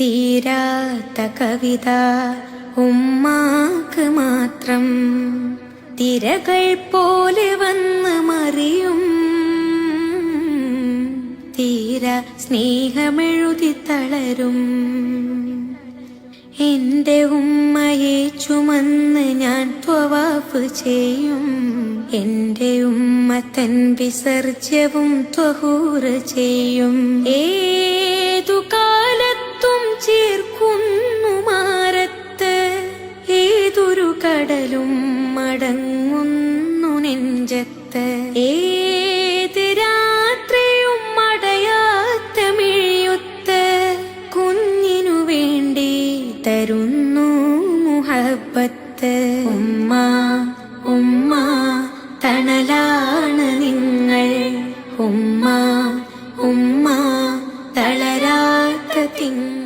തീരാത്ത കവിത ഉമ്മാക്ക് മാത്രം. തിരകൾ പോലെ വന്ന് മറിയും. തീര സ്നേഹമെഴുതി തളരും. എന്റെ ഉമ്മയെ ചുമന്ന് ഞാൻ ത്വവാഫ് ചെയ്യും. എന്റെ ഉമ്മ തൻ വിസർജ്യവും ത്വഹൂറ് ചെയ്യും. ഏതു കടലും മടങ്ങുന്നു നെഞ്ചത്ത്. ഏത് രാത്രിയും മടയാത്ത മിഴിയൊത്ത് കുഞ്ഞിനു വേണ്ടി തരുന്നു മുഹബത്ത്. ഉമ്മ ഉമ്മ തണലാണ് നിങ്ങൾ. ഉമ്മ ഉമ്മ തളരാത്ത തിങ്ങൾ